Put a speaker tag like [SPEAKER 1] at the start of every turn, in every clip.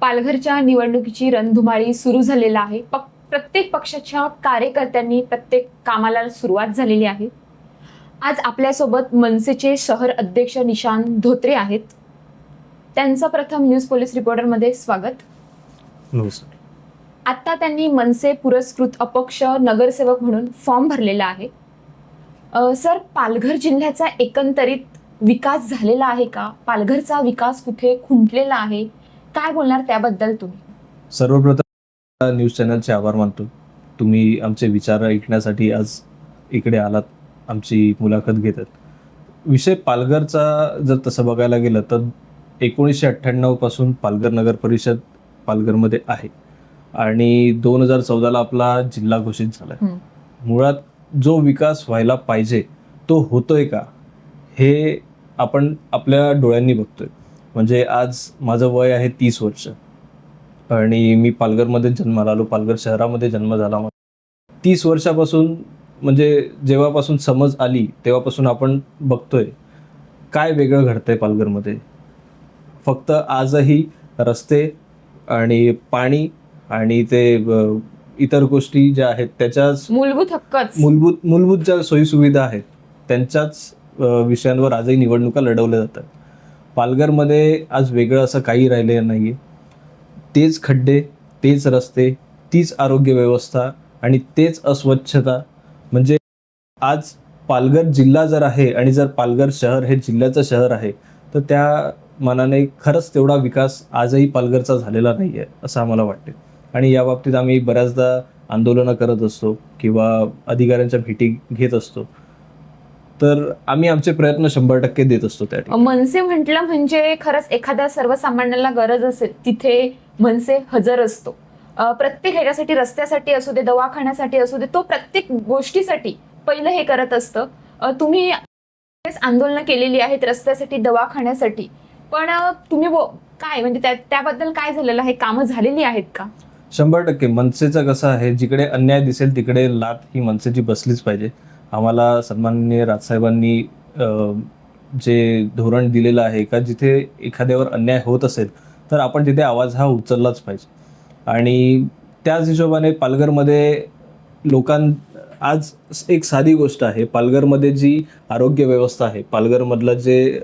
[SPEAKER 1] पालघरच्या निवडणुकीची रणधुमाळी सुरू झालेला आहे. पक प्रत्येक पक्षाच्या कार्यकर्त्यांनी प्रत्येक कामाला सुरुवात झालेली आहे. आज आपल्यासोबत मनसेचे शहर अध्यक्ष निशांत धोत्रे आहेत. त्यांचं प्रथम न्यूज पोलीस रिपोर्टरमध्ये स्वागत. आता त्यांनी मनसे पुरस्कृत अपक्ष नगरसेवक म्हणून फॉर्म भरलेला आहे. सर पालघर जिल्ह्याचा एकंदरीत विकास झालेला आहे का? पालघरचा विकास कुठे खुंटलेला आहे? काय बोलणार त्याबद्दल तुम्ही?
[SPEAKER 2] सर्वप्रथम न्यूज चॅनलचे आभार मानतो. तुम्ही आमचे विचार ऐकण्यासाठी आज इकडे आलात आमची मुलाखत घेतात. विषय पालघरचा जर तसं बघायला गेलं तर एकोणीसशे अठ्ठ्याण्णवपासून पालघर नगर परिषद पालघरमध्ये आहे. आणि दोन हजार चौदाला आपला जिल्हा घोषित झाला. मुळात जो विकास व्हायला पाहिजे तो होतोय का? हे आपण आपल्या डोळ्यांनी बघतोय. म्हणजे आज माझं वय आहे तीस वर्ष. आणि मी पालघरमध्ये जन्माला आलो पालघर शहरामध्ये जन्म झाला तीस वर्षापासून म्हणजे जेव्हापासून समज आली तेव्हापासून आपण बघतोय काय वेगळं घडतंय पालघरमध्ये. फक्त आजही रस्ते आणि पाणी आणि ते इतर गोष्टी ज्या आहेत त्याच्याच
[SPEAKER 1] मूलभूत हक्कच.
[SPEAKER 2] मूलभूत मूलभूत ज्या सोयीसुविधा आहेत त्यांच्याच विषयांवर आजही निवडणुका लढवल्या जातात. पालघरमध्ये आज वेगळं असं काही राहिलेलं नाही तेच खड्डे तेच रस्ते तीच आरोग्य व्यवस्था आणि तेच अस्वच्छता. म्हणजे आज पालघर जिल्हा जर आहे आणि जर पालघर शहर हे जिल्ह्याचं शहर आहे तर त्या मनाने खरंच तेवढा विकास आजही पालघरचा झालेला नाही आहे असं आम्हाला वाटते आणि या बाबतीत आम्ही बऱ्याचदा आंदोलनं करत असतो किंवा अधिकाऱ्यांच्या भेटी घेत असतो. तर आम्ही आमचे प्रयत्न शंभर टक्के देत असतो त्या
[SPEAKER 1] मनसे म्हटलं म्हणजे खरंच एखाद्या सर्वसामान्याला गरज असेल तिथे मनसे हजर असतो. प्रत्येक ह्याच्यासाठी रस्त्यासाठी असू दे दवाखान्यासाठी असू दे तो प्रत्येक गोष्टीसाठी पहिलं हे करत असतं. तुम्ही आंदोलनं केलेली आहेत रस्त्यासाठी दवाखान्यासाठी. पण तुम्ही काय म्हणजे त्या- त्याबद्दल काय झालेलं आहे? कामं झालेली आहेत का?
[SPEAKER 2] शंभर टक्के. मनसेचं कसं आहे जिकडे अन्याय दिसेल तिकडे लात ही मनसेची बसलीच पाहिजे. आम्हाला सन्माननीय राजसाहेबांनी जे धोरण दिलेलं आहे का जिथे एखाद्यावर अन्याय होत असेल तर आपण तिथे आवाज हा उचललाच पाहिजे. आणि त्याच हिशोबाने पालघरमध्ये लोकां आज एक साधी गोष्ट आहे पालघरमध्ये जी आरोग्य व्यवस्था आहे पालघरमधलं जे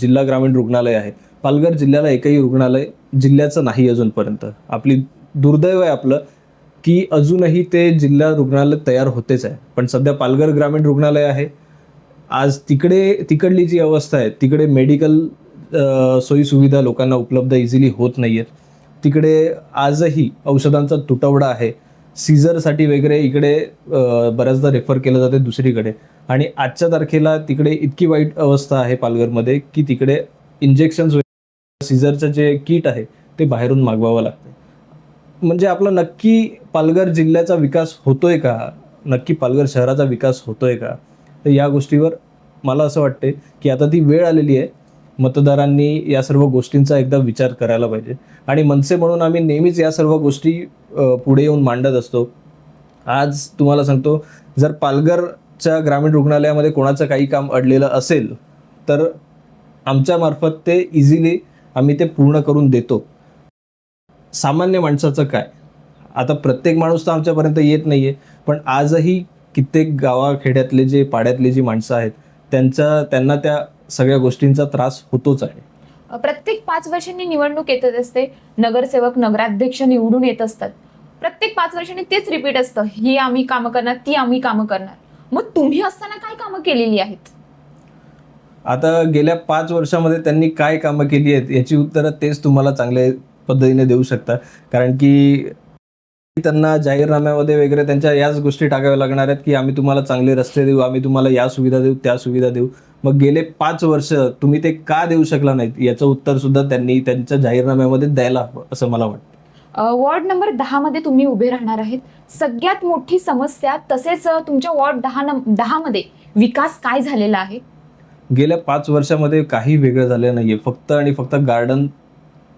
[SPEAKER 2] जिल्हा ग्रामीण रुग्णालय आहे पालघर जिल्ह्याला एकही रुग्णालय जिल्ह्याचं नाही अजूनपर्यंत. आपली दुर्दैव आहे आपलं की अजूनही ते जिल्हा रुग्णालय तयार होतेच आहे. पण सध्या पालघर ग्रामीण रुग्णालय आहे. आज तिकडे तिकडली जी अवस्था आहे तिकडे मेडिकल सोयीसुविधा लोकांना उपलब्ध इझिली होत नाही आहेत तिकडे आजही औषधांचा तुटवडा आहे. सीझरसाठी वगैरे इकडे बऱ्याचदा रेफर केलं जाते दुसरीकडे. आणि आजच्या तारखेला तिकडे इतकी वाईट अवस्था आहे पालघरमध्ये की तिकडे इंजेक्शन्स सीझरचं जे किट आहे ते बाहेरून मागवावं लागतं म्हणजे आपला नक्की पालघर जिल्ह्याचा विकास होतोय का? नक्की पालघर शहराचा विकास होतोय का? तर या गोष्टीवर मला असं वाटते की आता ती वेळ आलेली आहे मतदारांनी या सर्व गोष्टींचा एकदा विचार करायला पाहिजे. आणि मनसे म्हणून आम्ही नेहमीच या सर्व गोष्टी पुढे येऊन मांडत असतो. आज तुम्हाला सांगतो जर पालघरच्या ग्रामीण रुग्णालयामध्ये कोणाचं काही काम अडलेलं असेल तर आमच्यामार्फत ते इझिली आम्ही ते पूर्ण करून देतो. सामान्य माणसाचं काय? आता प्रत्येक माणूस तर आमच्यापर्यंत येत नाहीये. पण आजही कित्येक गावाखेड्यातले जे पाड्यातले जी माणसं आहेत त्यांचा त्यांना त्या सगळ्या गोष्टींचा त्रास होतोच आहे.
[SPEAKER 1] प्रत्येक पाच वर्षांनी निवडणूक येतच असते. नगरसेवक नगराध्यक्ष निवडून येत असतात. प्रत्येक पाच वर्षांनी तेच रिपीट असतं. ही आम्ही कामं करणार ती आम्ही कामं करणार. मग तुम्ही असताना काय कामं केलेली आहेत?
[SPEAKER 2] आता गेल्या पाच वर्षामध्ये त्यांनी काय कामं केली आहेत याची उत्तरं तेच तुम्हाला चांगल्या पद्धतीने देऊ शकता. कारण की त्यांना जाहीरनाम्यामध्ये वगैरे त्यांच्या याच गोष्टी टाकाव्या लागणार आहेत की आम्ही तुम्हाला चांगले रस्ते देऊ आम्ही तुम्हाला या सुविधा देऊ त्या सुविधा देऊ. मग गेले पाच वर्ष तुम्ही ते का देऊ शकला नाहीत? याचं उत्तर सुद्धा त्यांनी त्यांच्या जाहीरनाम्यामध्ये द्यायला हवं असं मला वाटतं.
[SPEAKER 1] वॉर्ड नंबर दहा मध्ये तुम्ही उभे राहणार आहेत. सगळ्यात मोठी समस्या तसेच तुमच्या वॉर्ड दहा दहा मध्ये विकास काय झालेला आहे?
[SPEAKER 2] गेल्या पाच वर्षामध्ये काही वेगळं झालं नाहीये. फक्त आणि फक्त गार्डन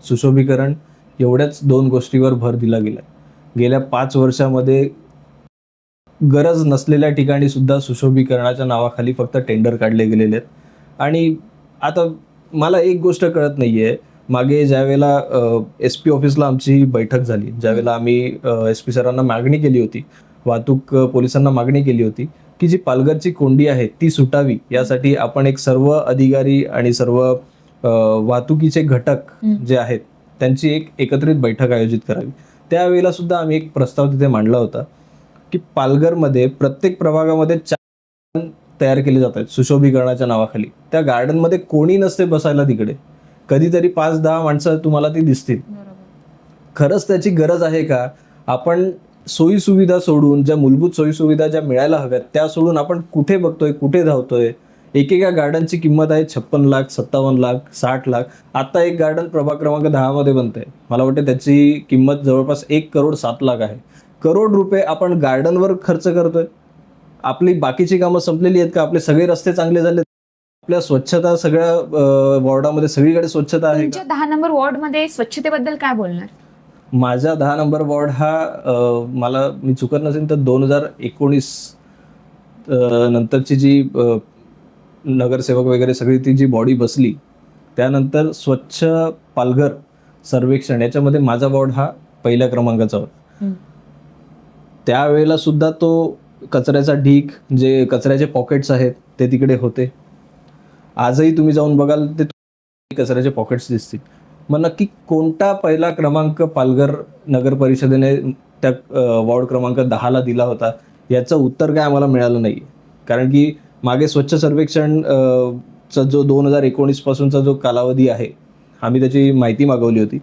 [SPEAKER 2] सुशोभीकरण एवढ्याच दोन गोष्टीवर भर दिला गेला गेल्या पाच वर्षामध्ये गरज नसलेल्या ठिकाणी सुद्धा सुशोभीकरणाच्या नावाखाली फक्त टेंडर काढले गेलेले आहेत. आणि आता मला एक गोष्ट कळत नाहीये. मागे ज्यावेळेला एस पी ऑफिसला आमची बैठक झाली ज्यावेळेला आम्ही एस पी सरांना मागणी केली होती वाहतूक पोलिसांना मागणी केली होती की जी पालघरची कोंडी आहे ती सुटावी यासाठी आपण एक सर्व अधिकारी आणि सर्व वाहतुकीचे घटक. जे आहेत त्यांची एक एकत्रित बैठक आयोजित करावी. त्यावेळेला सुद्धा आम्ही एक प्रस्ताव तिथे मांडला होता की पालघरमध्ये प्रत्येक प्रभागामध्ये चार तयार केले जात आहेत सुशोभीकरणाच्या नावाखाली. त्या गार्डनमध्ये कोणी नसते बसायला तिकडे. कधीतरी पाच दहा माणसं तुम्हाला ती दिसतील. खरंच त्याची गरज आहे का? आपण सोयी सुविधा सोडून ज्या मूलभूत सोयी सुविधा ज्या मिळायला हव्यात त्या सोडून आपण कुठे बघतोय कुठे धावतोय एकेका गार्डनची किंमत आहे छप्पन लाख सत्तावन्न लाख साठ लाख. आता एक गार्डन प्रभाग क्रमांक दहा मध्ये बनतंय. मला वाटतं त्याची किंमत जवळपास एक करोड सात लाख आहे. करोड रुपये आपण गार्डनवर खर्च करतोय. आपली बाकीची कामं संपलेली आहेत का? आपले सगळे रस्ते चांगले झाले आपल्या स्वच्छता सगळ्या वॉर्डामध्ये सगळीकडे स्वच्छता आहे
[SPEAKER 1] दहा नंबर वॉर्डमध्ये स्वच्छतेबद्दल काय बोलणार?
[SPEAKER 2] माझा दहा नंबर वॉर्ड हा मला मी चुकत नसेल तर दोन हजार एकोणीस नंतरची जी नगरसेवक वगैरे सगळी ती जी बॉडी बसली त्यानंतर स्वच्छ पालघर सर्वेक्षण याच्यामध्ये माझा वॉर्ड हा पहिल्या क्रमांकाचा होता. त्यावेळेला सुद्धा तो कचऱ्याचा ढीक जे कचऱ्याचे पॉकेट्स आहेत ते तिकडे होते. आजही तुम्ही जाऊन बघाल ते कचऱ्याचे पॉकेट्स दिसतील. मग नक्की कोणता पहिला क्रमांक पालघर नगर परिषदेने त्या वॉर्ड क्रमांक दहाला दिला होता याचं उत्तर काय आम्हाला मिळालं नाही कारण की मागे स्वच्छ सर्वेक्षण चा जो दोन हजार एकोणीस पासूनचा जो कालावधी आहे आम्ही त्याची माहिती मागवली होती.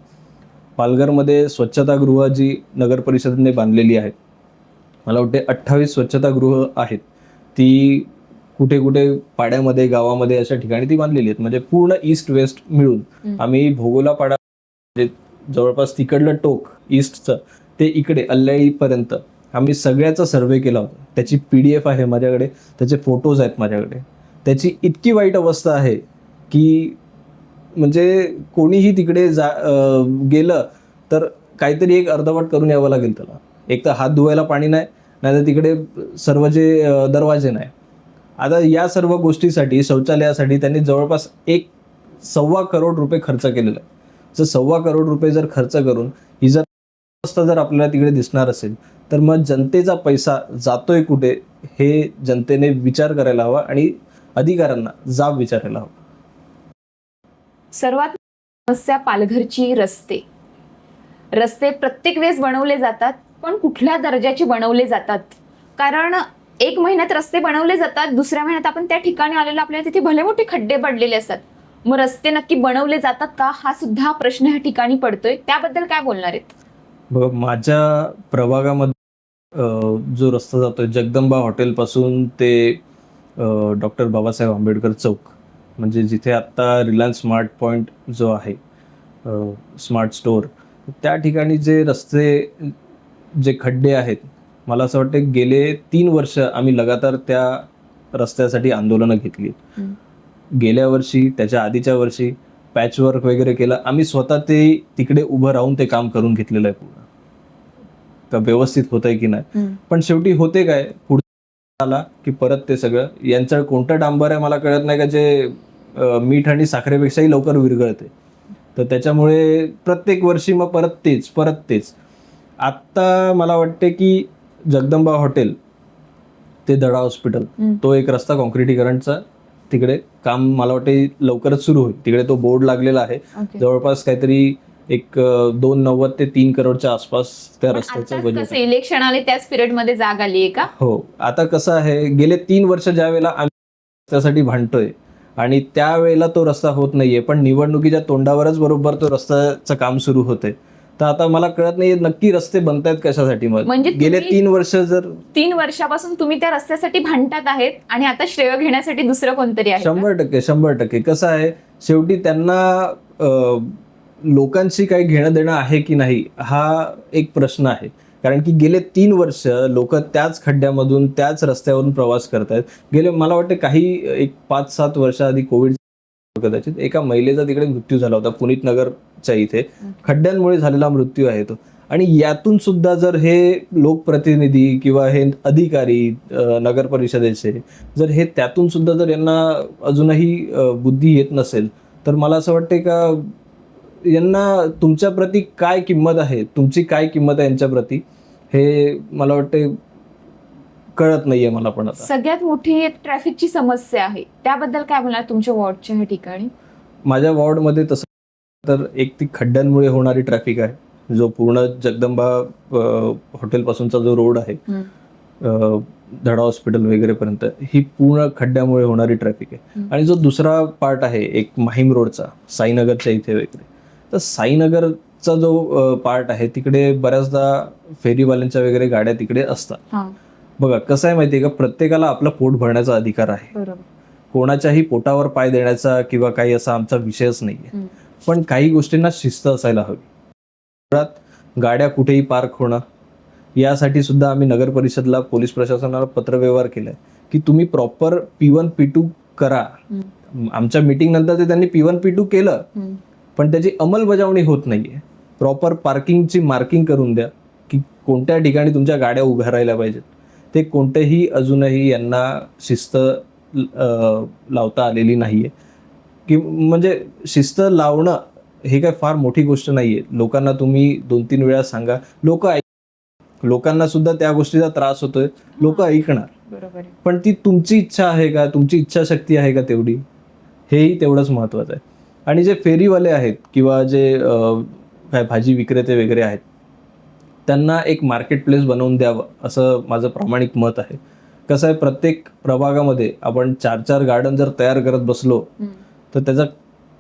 [SPEAKER 2] पालघरमध्ये स्वच्छतागृह जी नगर परिषदेने बांधलेली आहेत मला वाटते अठ्ठावीस स्वच्छतागृह आहेत ती कुठे कुठे पाड्यामध्ये गावामध्ये अशा ठिकाणी ती बांधलेली आहेत. म्हणजे पूर्ण ईस्ट वेस्ट मिळून. आम्ही भोगोला पाडा म्हणजे जवळपास तिकडलं टोक ईस्टचं ते इकडे अल्ल्याईपर्यंत आम्ही सगळ्याचा सर्वे केला होता. त्याची पी डी एफ आहे माझ्याकडे त्याचे फोटोज आहेत माझ्याकडे. त्याची इतकी वाईट अवस्था आहे की म्हणजे कोणीही तिकडे जा गेलं तर काहीतरी एक अर्धवट करून यावं लागेल त्याला. एक तर हात धुवायला पाणी नाही नाहीतर तिकडे सर्व जे दरवाजे नाही. आता या सर्व गोष्टीसाठी शौचालयासाठी त्यांनी जवळपास एक सव्वा करोड रुपये खर्च केलेला आहे जर सव्वा करोड रुपये जर खर्च करून ही जर अवस्था जर आपल्याला तिकडे दिसणार असेल तर मग जनतेचा पैसा जातोय कुठे हे जनतेने विचार करायला हवा आणि अधिकाऱ्यांना जाब विचारायला हवा.
[SPEAKER 1] सर्वात समस्या पालघरची रस्ते. रस्ते प्रत्येक वेळेस बनवले जातात पण कुठल्या दर्जाचे बनवले जातात? कारण एक महिन्यात रस्ते बनवले जातात दुसऱ्या महिन्यात आपण त्या ठिकाणी आलेलो आपल्याला तिथे भले मोठे खड्डे पडलेले असतात. मग रस्ते नक्की बनवले जातात का? हा सुद्धा प्रश्न ह्या ठिकाणी पडतोय. त्याबद्दल काय बोलणार आहेत?
[SPEAKER 2] माझ्या प्रभागामध्ये जो रस्ता जातोय जगदंबा हॉटेलपासून ते डॉक्टर बाबासाहेब आंबेडकर चौक. म्हणजे जिथे आत्ता रिलायन्स स्मार्ट पॉईंट जो आहे स्मार्ट स्टोअर त्या ठिकाणी जे रस्ते जे खड्डे आहेत मला असं वाटतं गेले तीन वर्ष आम्ही लगातार त्या रस्त्यासाठी आंदोलनं घेतली. गेल्या वर्षी त्याच्या आधीच्या वर्षी पॅचवर्क वगैरे केलं आम्ही स्वतः ते तिकडे उभं राहून ते काम करून घेतलेलं आहे पूर्ण. का व्यवस्थित होतंय की नाही? पण शेवटी होते काय? पुढचा आला की परत ते सगळं? यांचं कोणतं डांबर आहे मला कळत नाही का जे मीठ आणि साखरेपेक्षाही लवकर विरघळते. तर त्याच्यामुळे प्रत्येक वर्षी मग परत तेच परत तेच. आत्ता मला वाटते की जगदंबा हॉटेल ते दडा हॉस्पिटल. तो एक रस्ता कॉन्क्रिटीकरणचा तिकडे काम मला वाटते लवकरच सुरू होईल. तिकडे तो बोर्ड लागलेला आहे. जवळपास काहीतरी एक दोन नव्वद ते तीन करोडच्या आसपास त्या रस्त्याचं बजेट
[SPEAKER 1] कसं इलेक्शन आले त्याच पिरियडमध्ये जाग आली आहे का?
[SPEAKER 2] हो. आता कसं आहे गेले तीन वर्ष ज्या वेळेला आम्ही त्यासाठी भांडतोय आणि त्यावेळेला तो रस्ता होत नाहीये पण निवडणुकीच्या तोंडावरच बरोबर तो रस्त्याचं काम सुरू होतंय. तर आता मला कळत नाहीये नक्की रस्ते बनतायत कशासाठी मग?
[SPEAKER 1] म्हणजे
[SPEAKER 2] गेले
[SPEAKER 1] तुम्ही-
[SPEAKER 2] तीन वर्ष जर
[SPEAKER 1] तीन वर्षापासून तुम्ही त्या रस्त्यासाठी भांडतात आहेत आणि आता श्रेय घेण्यासाठी दुसरं कोणतरी आहे का?
[SPEAKER 2] शंभर टक्के शंभर टक्के. कसं आहे शेवटी त्यांना अं, लोकांशी काही घेणं देणं आहे की नाही हा एक प्रश्न आहे. कारण की गेले तीन वर्ष लोक त्याच खड्ड्यामधून त्याच रस्त्यावरून प्रवास करतायत. गेले मला वाटतं काही एक पाच सात वर्षाआधी कोविड कदाचित एका महिलेचा तिकडे मृत्यू झाला होता पुनीत नगरच्या इथे. खड्ड्यांमुळे झालेला मृत्यू आहे तो. आणि यातून सुद्धा जर हे लोकप्रतिनिधी किंवा हे अधिकारी नगर परिषदेचे जर हे त्यातून सुद्धा जर यांना अजूनही बुद्धी येत नसेल तर मला असं वाटते का यांना तुमच्या प्रती काय किंमत आहे? तुमची काय किंमत आहे यांच्या प्रती? हे मला वाटते कळत नाहीये मला पण आता.
[SPEAKER 1] सगळ्यात मोठी ट्रॅफिकची समस्या आहे. त्याबद्दल काय बोलणार तुमच्या वॉर्डच्या ह्या ठिकाणी?
[SPEAKER 2] माझ्या वॉर्डमध्ये तसं तर एक ती खड्ड्यांमुळे होणारी ट्रॅफिक आहे. जो पूर्ण जगदंबा हॉटेलपासूनचा जो रोड आहे धडा हॉस्पिटल वगैरे पर्यंत ही पूर्ण खड्ड्यामुळे होणारी ट्रॅफिक आहे. आणि जो दुसरा पार्ट आहे एक माहीम रोडचा साईनगरच्या इथे वगैरे तर साईनगरचा जो पार्ट आहे तिकडे बऱ्याचदा फेरीवाल्यांच्या वगैरे गाड्या तिकडे असतात.
[SPEAKER 1] हा.
[SPEAKER 2] बघा कसं आहे माहितीये का? प्रत्येकाला आपलं पोट भरण्याचा अधिकार आहे. कोणाच्याही पोटावर पाय देण्याचा किंवा काही असा आमचा विषयच नाहीये. पण काही गोष्टींना शिस्त असायला हवी. गाड्या कुठेही पार्क होणं यासाठी सुद्धा आम्ही नगर परिषदला पोलीस प्रशासनाला पत्रव्यवहार केलाय की तुम्ही proper P one P two करा. आमच्या मीटिंग नंतर ते त्यांनी पी वन पी टू केलं. पण त्याची अंमलबजावणी होत नाहीये. प्रॉपर पार्किंगची मार्किंग करून द्या की कोणत्या ठिकाणी तुमच्या गाड्या उभ्या राहिल्या पाहिजेत. ते कोणतेही अजूनही यांना शिस्त लावता आलेली नाहीये. की म्हणजे शिस्त लावणं हे काय फार मोठी गोष्ट नाहीये. लोकांना तुम्ही दोन तीन वेळा सांगा लोक ऐक लोकांना सुद्धा त्या गोष्टीचा त्रास होतोय. लोक ऐकणार.
[SPEAKER 1] बरोबर आहे.
[SPEAKER 2] पण ती तुमची इच्छा आहे का? तुमची इच्छाशक्ती आहे का तेवढी? हेही तेवढंच महत्वाचं आहे. आणि जे फेरीवाले आहेत किंवा जे भाजी विक्रेते वगैरे आहेत त्यांना एक मार्केट प्लेस बनवून द्यावं असं माझं प्रामाणिक मत आहे कसं आहे प्रत्येक प्रभागामध्ये आपण चार चार गार्डन जर तयार करत बसलो. तर त्याचा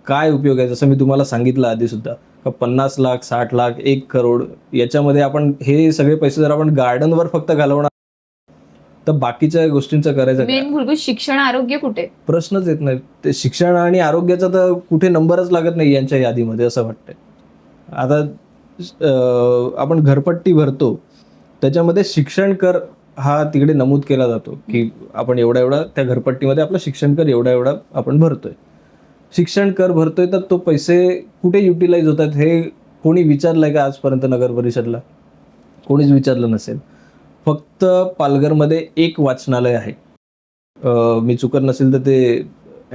[SPEAKER 2] काय उपयोग आहे जसं मी तुम्हाला सांगितलं आधी सुद्धा का पन्नास लाख साठ लाख एक करोड याच्यामध्ये आपण हे सगळे पैसे जर आपण गार्डनवर फक्त घालवणार तर बाकीच्या गोष्टींचं करायचं काय?
[SPEAKER 1] मेन मूलभूत शिक्षण आरोग्य कुठे?
[SPEAKER 2] प्रश्नच येत नाही. ते शिक्षण आणि आरोग्याचा तर कुठे नंबरच लागत नाही यांच्या यादीमध्ये असं वाटतंय. आता अं, आपण घरपट्टी भरतो त्याच्यामध्ये शिक्षण कर हा तिकडे नमूद केला जातो की आपण एवढा एवढा त्या घरपट्टीमध्ये आपला शिक्षण कर एवढा एवढा आपण भरतोय. शिक्षण कर भरतोय तर तो पैसे कुठे युटिलाइज होतात हे कोणी विचारलंय का आजपर्यंत नगर परिषदला? कोणीच विचारलं नसेल. फक्त पालघरमध्ये एक वाचनालय आहे. मी चुकत नसेल तर ते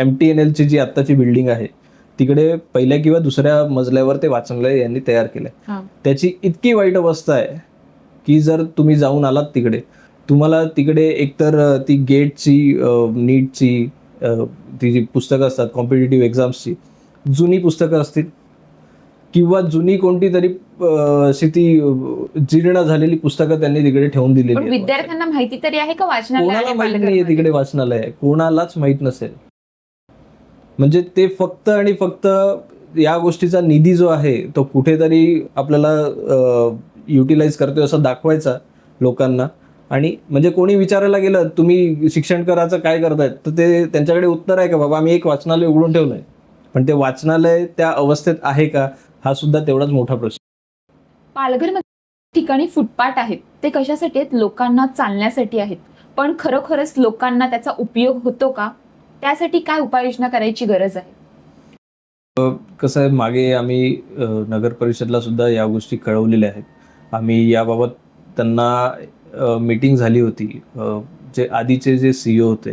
[SPEAKER 2] एम टी एन एलची जी आत्ताची बिल्डिंग आहे तिकडे पहिल्या किंवा दुसऱ्या मजल्यावर ते वाचनालय यांनी तयार केलंय. त्याची इतकी वाईट अवस्था आहे की जर तुम्ही जाऊन आलात तिकडे तुम्हाला तिकडे एकतर ती गेटची नीटची ती जी पुस्तकं असतात कॉम्पिटेटिव्ह एक्झाम्सची जुनी पुस्तकं असतील किंवा जुनी कोणती तरी अ, अशी ती अ, जीर्ण झालेली पुस्तकं त्यांनी तिकडे ठेवून दिलेली.
[SPEAKER 1] विद्यार्थ्यांना माहिती तरी आहे का वाचनालय
[SPEAKER 2] कोणाला माहीत नाहीये? तिकडे वाचनालय. कोणालाच माहीत नसेल. म्हणजे ते फक्त आणि फक्त या गोष्टीचा निधी जो आहे तो कुठेतरी आपल्याला युटिलाइज करतोय असं दाखवायचा लोकांना. आणि म्हणजे कोणी विचारायला गेलं तुम्ही शिक्षण करायचं काय करतायत? तर ते त्यांच्याकडे उत्तर आहे का बाबा आम्ही एक वाचनालय उघडून ठेवलंय. पण ते वाचनालय त्या अवस्थेत आहे का? हा सुद्धा तेवढाच मोठा प्रश्न.
[SPEAKER 1] पालघरमध्ये ठिकाणी फुटपाथ आहेत. ते कशासाठी आहेत? लोकांना चालण्यासाठी आहेत. पण खरोखरच लोकांना त्याचा उपयोग होतो का? त्यासाठी काय उपाययोजना करायची गरज आहे?
[SPEAKER 2] कसं आहे मागे आम्ही नगर परिषदला सुद्धा या गोष्टी कळवलेल्या आहेत. आम्ही याबाबत त्यांना मीटिंग झाली होती. जे आधीचे जे सीईओ होते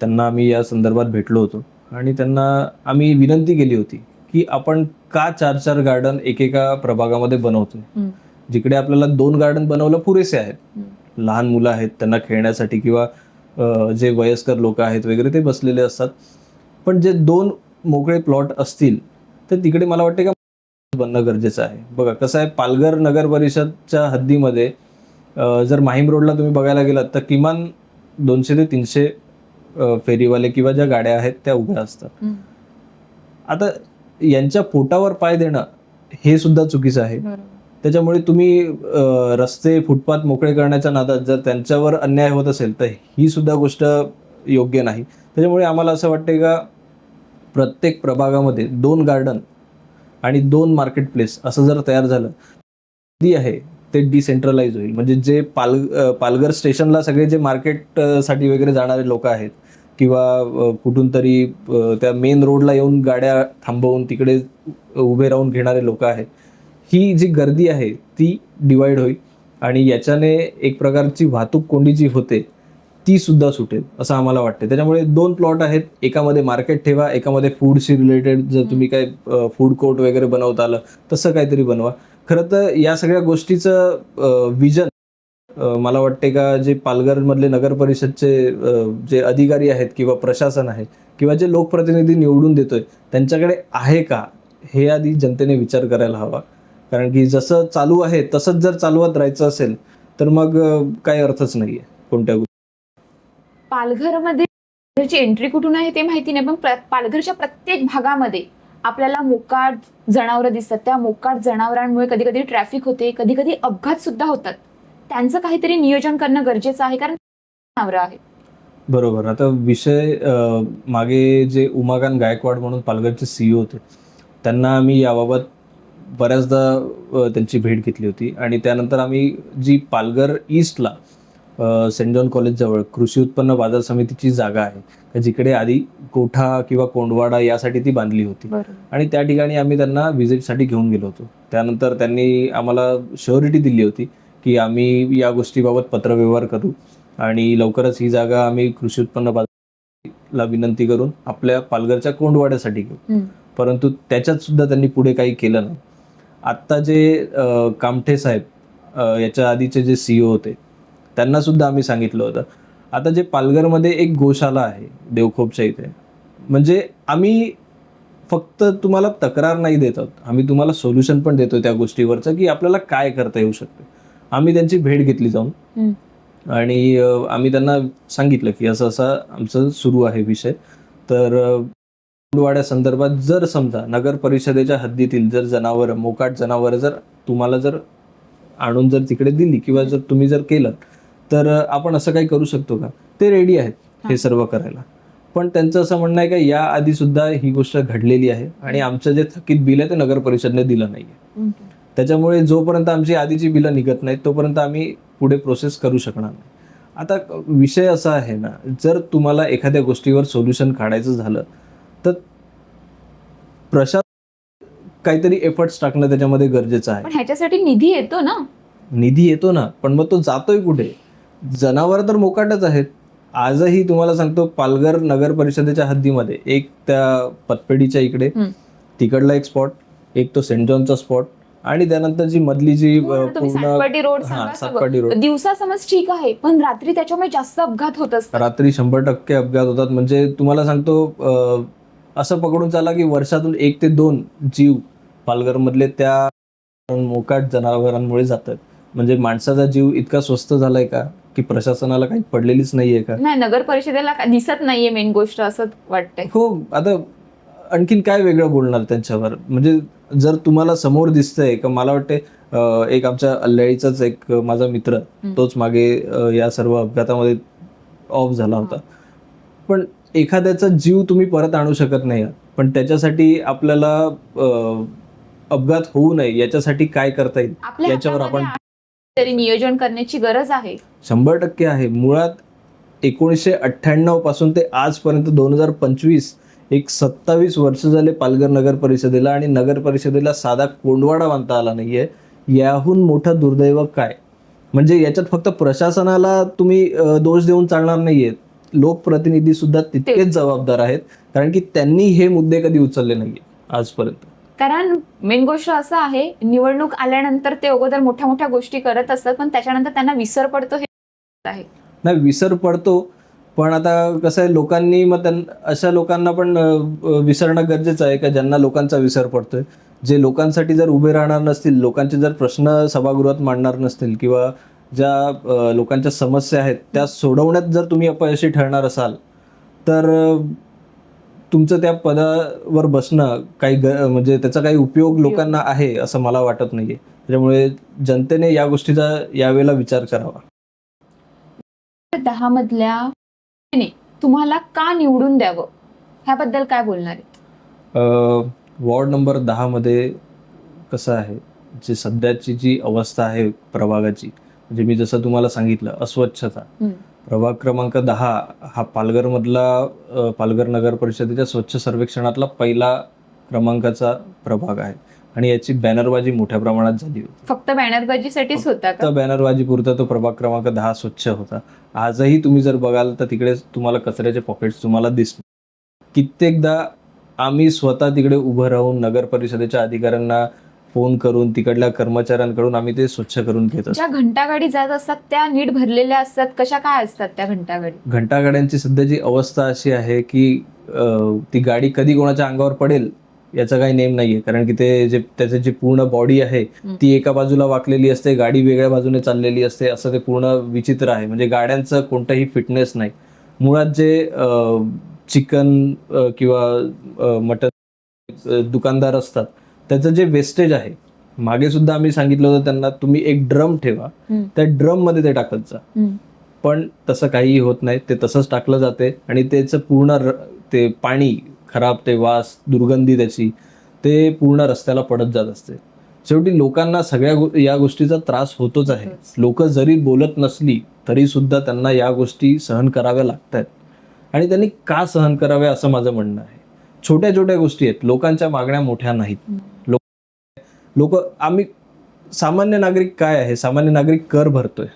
[SPEAKER 2] त्यांना आम्ही या संदर्भात भेटलो होतो. आणि त्यांना आम्ही विनंती केली होती की आपण का चार चार गार्डन एकेका प्रभागामध्ये बनवतो. जिकडे आपल्याला दोन गार्डन बनवलं पुरेसे आहेत. लहान मुलं आहेत त्यांना खेळण्यासाठी किंवा जे वयस्कर लोक आहेत वगैरे ते बसलेले असतात पण जे दोन मोकळे प्लॉट असतील तर तिकडे मला वाटते का बनणं गरजेचं आहे बघा कसं आहे पालघर नगर परिषदच्या हद्दीमध्ये जर माहीम रोडला तुम्ही बघायला गेलात तर किमान दोनशे ते तीनशे फेरीवाले किंवा ज्या गाड्या आहेत त्या उभ्या असतात. आता यांच्या पोटावर पाय देणं हे सुद्धा चुकीचं आहे. त्याच्यामुळे तुम्ही रस्ते फुटपाथ मोकळे करण्याच्या नादात जर त्यांच्यावर अन्याय होत असेल तर ही सुद्धा गोष्ट योग्य नाही. त्याच्यामुळे आम्हाला असं वाटते का प्रत्येक प्रभागामध्ये दोन गार्डन आणि दोन मार्केट प्लेस असं जर तयार झालं ती आहे ते डिसेंट्रलाइज होईल. म्हणजे जे पाल पालघर स्टेशनला सगळे जे मार्केट अ, साठी वगैरे जाणारे लोक आहेत किंवा कुठून तरी त्या मेन रोडला येऊन गाड्या थांबवून तिकडे उभे राहून घेणारे लोक आहेत. ही जी गर्दी आहे ती डिवाइड होईल. आणि याच्याने एक प्रकारची वाहतूक कोंडी जी होते ती सुद्धा सुटेल असं आम्हाला वाटते त्याच्यामुळे दोन प्लॉट आहेत. एकामध्ये मार्केट ठेवा एकामध्ये फूडशी रिलेटेड जर तुम्ही काय फूड कोर्ट वगैरे बनवता आलं तसं काहीतरी बनवा. खरं तर या सगळ्या गोष्टीचं विजन मला वाटते का जे पालघरमधले नगर परिषदचे जे अधिकारी आहेत किंवा प्रशासन आहे किंवा जे लोकप्रतिनिधी निवडून देतोय त्यांच्याकडे आहे का? हे आधी जनतेने विचार करायला हवा. कारण की जसं चालू आहे तसंच जर चालवत राहायचं असेल तर मग काही अर्थच नाहीये कोणत्या गोष्टी.
[SPEAKER 1] पालघरमध्ये पालघरची एंट्री कुठून आहे ते माहिती नाही पण पालघरच्या प्रत्येक भागामध्ये आपल्याला मोकाट जनावरं दिसतात. त्या मोकाट जनावरांमुळे कधी कधी ट्रॅफिक होते कधी कधी अपघात सुद्धा होतात. त्यांचं काहीतरी नियोजन करणं गरजेचं आहे कारण जनावरं आहेत
[SPEAKER 2] बरोबर. आता विषय मागे जे उमाकांत गायकवाड म्हणून पालघरचे सीईओ होते त्यांना आम्ही याबाबत बऱ्याचदा त्यांची भेट घेतली होती. आणि त्यानंतर आम्ही जी पालघर ईस्टला सेंट जॉन कॉलेजजवळ कृषी उत्पन्न बाजार समितीची जागा आहे का जिकडे आधी कोठा किंवा कोंडवाडा यासाठी ती बांधली होती. आणि त्या ठिकाणी आम्ही त्यांना व्हिजिटसाठी घेऊन गेलो होतो. त्यानंतर त्यांनी आम्हाला श्युरिटी दिली होती. की आम्ही या गोष्टीबाबत पत्रव्यवहार करू आणि लवकरच ही जागा आम्ही कृषी उत्पन्न बाजारला विनंती करून आपल्या पालघरच्या कोंडवाड्यासाठी घेऊ. परंतु त्याच्यात सुद्धा त्यांनी पुढे काही केलं नाही. आत्ता जे कामठे साहेब याच्या आधीचे जे सीईओ होते त्यांना सुद्धा आम्ही सांगितलं होतं. आता जे पालघरमध्ये एक गोशाला आहे देवखोपच्या इथे म्हणजे आम्ही फक्त तुम्हाला तक्रार नाही देत आहोत. आम्ही तुम्हाला सोल्युशन पण देतो त्या गोष्टीवरचं की आपल्याला काय करता येऊ शकते. आम्ही त्यांची भेट घेतली जाऊन. आणि आम्ही त्यांना सांगितलं की असं असं आमचं सुरू आहे विषय. तर संदर्भात जर समजा नगर परिषदेच्या हद्दीतील जर जनावरं मोकाट जनावरं जर तुम्हाला जर आणून जर तिकडे दिली किंवा जर तुम्ही जर केलं तर आपण असं काही करू शकतो का? ते रेडी आहेत हे. सर्व करायला. पण त्यांचं असं म्हणणं आहे का या आधी सुद्धा ही गोष्ट घडलेली आहे आणि आमचं जे थकीत बिल आहे ते नगर परिषदने दिलं नाहीये. त्याच्यामुळे जोपर्यंत आमची आधीची बिलं निघत नाहीत तोपर्यंत आम्ही पुढे प्रोसेस करू शकणार नाही. आता विषय असा आहे ना जर तुम्हाला एखाद्या गोष्टीवर सोल्युशन काढायचं झालं तर प्रशासन काहीतरी एफर्ट्स टाकणं त्याच्यामध्ये गरजेचं आहे.
[SPEAKER 1] पण ह्याच्यासाठी निधी येतो ना.
[SPEAKER 2] निधी येतो ना पण मग तो जातोय कुठे? जनावर तर मोकाटच आहेत. आजही तुम्हाला सांगतो पालघर नगर परिषदेच्या हद्दीमध्ये एक त्या पतपेढीच्या इकडे. तिकडला एक स्पॉट एक तो सेंट जॉनचा स्पॉट आणि त्यानंतर जी मधली जी
[SPEAKER 1] पूर्ण सातपाटी रोड
[SPEAKER 2] हा सातपाटी रोड.
[SPEAKER 1] दिवसा समज ठीक आहे पण रात्री त्याच्यामुळे जास्त अपघात होत असतात.
[SPEAKER 2] रात्री शंभर टक्के अपघात होतात. म्हणजे तुम्हाला सांगतो असं पकडून चाला की वर्षातून एक ते दोन जीव पालघरमधले त्या मोकाट जनावरांमुळे जातात. म्हणजे माणसाचा जीव इतका स्वस्त झालाय का की प्रशासनाला काही पडलेलीच नाहीये का?
[SPEAKER 1] नाही नगर परिषदेला दिसत नाहीये मेन गोष्ट असं वाटतंय.
[SPEAKER 2] हो आता आणखीन काय वेगळं बोलणार त्यांच्यावर? म्हणजे जर तुम्हाला समोर दिसतंय का मला वाटते एक आमच्या अल्लाईचाच एक माझा मित्र. तोच मागे या सर्व अपघातामध्ये ऑफ झाला होता. पण एखाद्याचा जीव तुम्ही परत आणू शकत नाही. पण त्याच्यासाठी आपल्याला अपघात होऊ नये याच्यासाठी काय करता येईल? याच्यावर आपण-
[SPEAKER 1] तरी नियोजन करण्याची गरज आहे.
[SPEAKER 2] शंभर टक्के आहे. मुळात एकोणीसशे अठ्ठ्याण्णवपासून ते आजपर्यंत दोन हजार पंचवीस एक सत्तावीस वर्ष झाले पालघर नगर परिषदेला आणि नगर परिषदेला साधा कोंडवाडा बांधता आला नाहीये. याहून मोठं दुर्दैव काय? म्हणजे याच्यात फक्त प्रशासनाला तुम्ही दोष देऊन चालणार नाहीये. लोकप्रतिनिधी सुद्धा तितकेच जबाबदार आहेत. कारण की त्यांनी हे मुद्दे कधी उचलले नाहीये आजपर्यंत.
[SPEAKER 1] कारण मेन गोष्ट असं आहे निवडणूक आल्यानंतर ते अगोदर मोठ्या मोठ्या गोष्टी करत असतात पण त्याच्यानंतर त्यांना विसर पडतो हे आहे.
[SPEAKER 2] नाही विसर पडतो. पण आता कसं आहे लोकांनी मग त्यांना अशा लोकांना पण विसरणं गरजेचं आहे का? ज्यांना लोकांचा विसर पडतोय. जे लोकांसाठी जर उभे राहणार नसतील लोकांचे जर प्रश्न सभागृहात मांडणार नसतील किंवा ज्या लोकांच्या समस्या आहेत त्या सोडवण्यात जर तुम्ही अपयशी ठरणार असाल तर तुमचं त्या पदावर बसणं काही ग म्हणजे त्याचा काही उपयोग लोकांना आहे असं मला वाटत नाहीये. त्याच्यामुळे जनतेने या गोष्टीचा यावेळेला विचार करावा.
[SPEAKER 1] दहा मधल्या तुम्हाला का निवडून द्यावं? ह्याबद्दल काय बोलणार
[SPEAKER 2] वॉर्ड नंबर दहामध्ये कसं आहे जे सध्याची जी अवस्था आहे प्रभागाची म्हणजे मी जसं तुम्हाला सांगितलं अस्वच्छता. प्रभाग क्रमांक दहा हा पालघरमधला अ, पालघर नगर परिषदेच्या स्वच्छ सर्वेक्षणातला पहिला क्रमांकाचा प्रभाग आहे. आणि याची बॅनरबाजी मोठ्या प्रमाणात झाली होती.
[SPEAKER 1] फक्त बॅनरबाजीसाठीच होता का?
[SPEAKER 2] तर बॅनरबाजी पुरता तो प्रभाग क्रमांक दहा स्वच्छ होता. आजही तुम्ही जर बघाल तर तिकडे तुम्हाला कचऱ्याचे पॉकेट्स तुम्हाला दिसणार कित्येकदा आम्ही स्वतः तिकडे उभं राहून नगर परिषदेच्या अधिकाऱ्यांना फोन करून तिकडल्या कर्मचाऱ्यांकडून आम्ही ते स्वच्छ करून घेत असतो.
[SPEAKER 1] ज्या घंटागाडी जात असतात त्या नीट भरलेल्या असतात. कशा काय असतात त्या घंटागाडी?
[SPEAKER 2] घंटागाड्यांची सध्याची अवस्था अशी आहे की ती गाडी कधी कोणाच्या अंगावर पडेल याचा काही नेम नाहीये कारण की ते जे त्याचे जी पूर्ण बॉडी आहे. ती एका बाजूला वाकलेली असते गाडी वेगळ्या बाजूने चाललेली असते असं ते पूर्ण विचित्र आहे म्हणजे गाड्यांचं कोणतंही फिटनेस नाही मुळात जे चिकन किंवा मटन दुकानदार असतात त्याचं जे वेस्टेज आहे मागे सुद्धा आम्ही सांगितलं होतं त्यांना तुम्ही एक ड्रम ठेवा. त्या ड्रममध्ये ते टाकत जा. पण तसं काहीही होत नाही ते तसंच टाकलं जाते आणि त्याचं पूर्ण ते पाणी खराब ते वास दुर्गंधी त्याची ते पूर्ण रस्त्याला पडत जात असते. शेवटी लोकांना सगळ्या गो- या गोष्टीचा त्रास होतोच आहे. लोक जरी बोलत नसली तरी सुद्धा त्यांना या गोष्टी सहन कराव्या लागत आहेत आणि त्यांनी का सहन कराव्या असं माझं म्हणणं आहे. छोट्या छोट्या गोष्टी आहेत. लोकांच्या मागण्या मोठ्या नाहीत. लोक आम्ही सामान्य नागरिक काय आहे? सामान्य नागरिक कर भरतोय.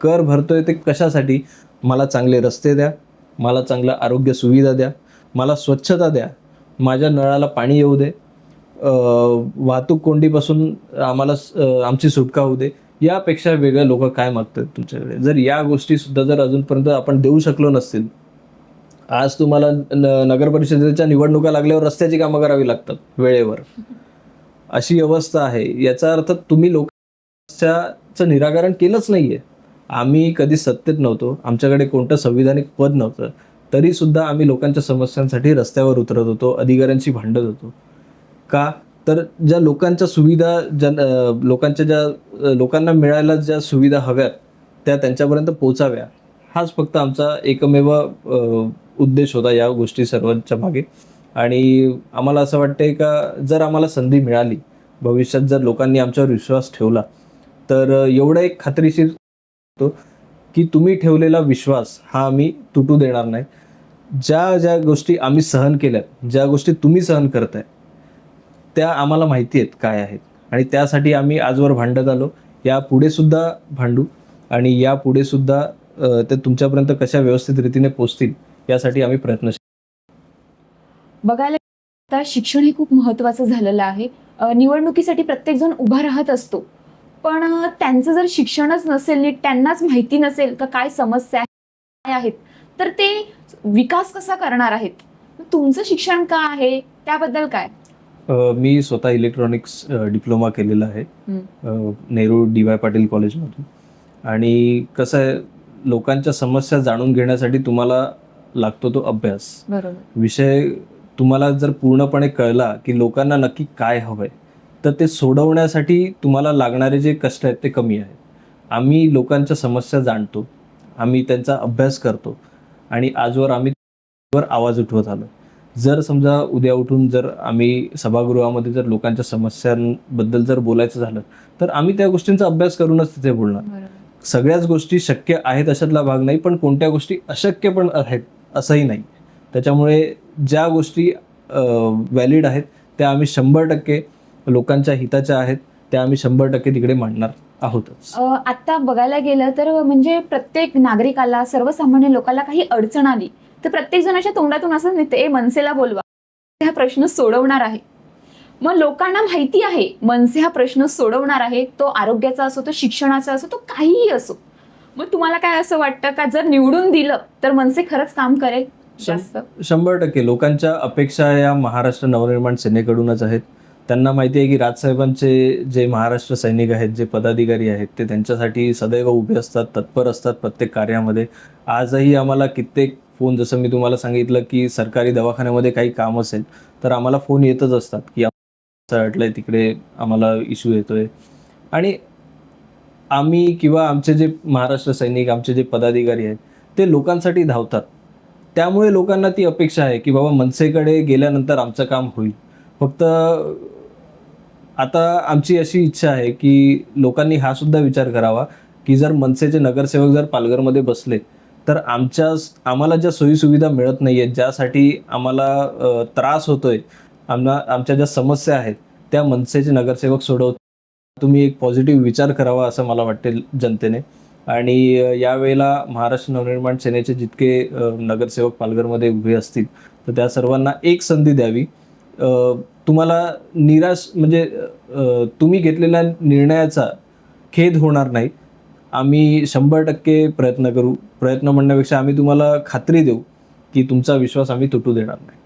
[SPEAKER 2] कर भरतोय ते कशासाठी? मला चांगले रस्ते द्या. मला चांगलं आरोग्य सुविधा द्या. मला स्वच्छता द्या. माझ्या नळाला पाणी येऊ दे. वाहतूक कोंडीपासून आम्हाला आमची सुटका होऊ दे. यापेक्षा वेगळं लोक काय मागतात तुमच्याकडे? जर या गोष्टी सुद्धा जर अजूनपर्यंत आपण देऊ शकलो नसतील आज तुम्हाला न- नगर परिषदेच्या निवडणुका लागल्यावर रस्त्याची कामं करावी लागतात वेळेवर. अशी अवस्था आहे. याचा अर्थ तुम्ही लोकांचं निराकरण केलंच नाहीये. आम्ही कधी सत्तेत नव्हतो. आमच्याकडे कोणतं संविधानिक पद नव्हतं. तरी सुद्धा आम्ही लोकांच्या समस्यांसाठी रस्त्यावर उतरत होतो अधिकाऱ्यांशी भांडत होतो. का? तर ज्या लोकांच्या सुविधा ज्या लोकांच्या ज्या लोकांना मिळायला ज्या सुविधा हव्यात त्या त्यांच्यापर्यंत पोचाव्या हाच फक्त आमचा एकमेव उद्देश होता या गोष्टी सर्वांच्या मागे. आणि आम्हाला असं वाटतंय का जर आम्हाला संधी मिळाली भविष्यात जर लोकांनी आमच्यावर विश्वास ठेवला तर एवढा एवढं एक खात्रीशीर होतो की तुम्ही ठेवलेला विश्वास हा आम्ही तुटू देणार नाही. ज्या ज्या गोष्टी आम्ही सहन केल्यात ज्या गोष्टी तुम्ही सहन करताय त्या आम्हाला माहिती आहेत काय आहेत. आणि त्यासाठी आम्ही आजवर भांडत आलो. या पुढे सुद्धा भांडू आणि या पुढे सुद्धा ते तुमच्यापर्यंत कशा व्यवस्थित रीतीने पोचतील यासाठी आम्ही प्रयत्न
[SPEAKER 1] बघायला आता शिक्षण हे खूप महत्वाचं झालेलं आहे. निवडणुकीसाठी प्रत्येक जण उभा राहत असतो. पण त्यांचं जर शिक्षणच नसेल नीट त्यांनाच माहिती नसेल का काय समस्या आहेत? तर ते विकास कसा करणार आहेत? तुमचं शिक्षण का आहे? त्याबद्दल काय?
[SPEAKER 2] मी स्वतः इलेक्ट्रॉनिक्स डिप्लोमा केलेला आहे. नेहरू डी वाय पाटील कॉलेजमधून आणि कसं आहे लोकांच्या समस्या जाणून घेण्यासाठी तुम्हाला लागतो तो अभ्यास. विषय तुम्हाला जर पूर्णपणे कळला की लोकांना नक्की काय हवंय तर ते सोडवण्यासाठी तुम्हाला लागणारे जे कष्ट आहेत ते कमी आहेत. आम्ही लोकांच्या समस्या जाणतो. आम्ही त्यांचा अभ्यास करतो. आणि आजवर आम्ही त्यावर आवाज उठवत आलो जर समजा उद्या उठून जर आम्ही सभागृहामध्ये जर लोकांच्या समस्यांबद्दल जर बोलायचं झालं तर आम्ही त्या गोष्टींचा अभ्यास करूनच तिथे बोलणार. सगळ्याच गोष्टी शक्य आहेत अशातला भाग नाही पण कोणत्या गोष्टी अशक्य पण आहेत असंही नाही. त्याच्यामुळे ज्या गोष्टी व्हॅलिड आहेत त्या आम्ही शंभर टक्के लोकांच्या हिताच्या आहेत त्या आम्ही शंभर टक्के तिकडे मांडणार. आहोतच.
[SPEAKER 1] आता बघायला गेलं तर म्हणजे प्रत्येक नागरिकाला सर्वसामान्य लोकांना काही अडचण आली तर प्रत्येक जणाच्या तोंडातून असं निघते "ए, मनसेला बोलवा. हा प्रश्न सोडवणार आहे. मग लोकांना माहिती आहे मनसे हा प्रश्न सोडवणार आहे. तो आरोग्याचा असो तो शिक्षणाचा असो तो काहीही असो. मग तुम्हाला काय असं वाटतं का? जर निवडून दिलं तर मनसे खरंच काम करेल?
[SPEAKER 2] शंभर टक्के. लोकांच्या अपेक्षा या महाराष्ट्र नवनिर्माण सेनेकडूनच आहेत. त्यांना माहिती आहे की राजसाहेबांचे जे महाराष्ट्र सैनिक आहेत जे पदाधिकारी आहेत ते त्यांच्यासाठी सदैव उभे असतात तत्पर असतात प्रत्येक कार्यामध्ये. आजही आम्हाला कित्येक फोन जसं मी तुम्हाला सांगितलं की सरकारी दवाखान्यामध्ये काही काम असेल तर आम्हाला फोन येतच असतात की असं आहे तिकडे आम्हाला इश्यू येतोय. आणि आम्ही किंवा आमचे जे महाराष्ट्र सैनिक आमचे जे पदाधिकारी आहेत ते लोकांसाठी धावतात. त्यामुळे लोकांना ती अपेक्षा आहे की बाबा मनसेकडे गेल्यानंतर आमचं काम होईल. फक्त आता आमची अशी इच्छा आहे की लोकांनी हा सुद्धा विचार करावा की जर मनसेचे नगरसेवक जर पालघरमध्ये बसले तर आमच्या आम्हाला ज्या सोयीसुविधा मिळत नाही आहेत ज्यासाठी आम्हाला त्रास होतोय आम्हाला आमच्या ज्या समस्या आहेत त्या मनसेचे नगरसेवक सोडवत तुम्ही एक पॉझिटिव्ह विचार करावा असं मला वाटते जनतेने. आणि यावेळेला महाराष्ट्र नवनिर्माण सेनेचे जितके नगरसेवक पालघरमध्ये उभे असतील तर त्या सर्वांना एक संधी द्यावी. तुम्हाला निराश म्हणजे तुम्ही घेतलेल्या निर्णयाचा खेद होणार नाही. आम्ही शंभर टक्के प्रयत्न करू. प्रयत्न म्हणण्यापेक्षा आम्ही तुम्हाला खात्री देऊ की तुमचा विश्वास आम्ही तुटू देणार नाही.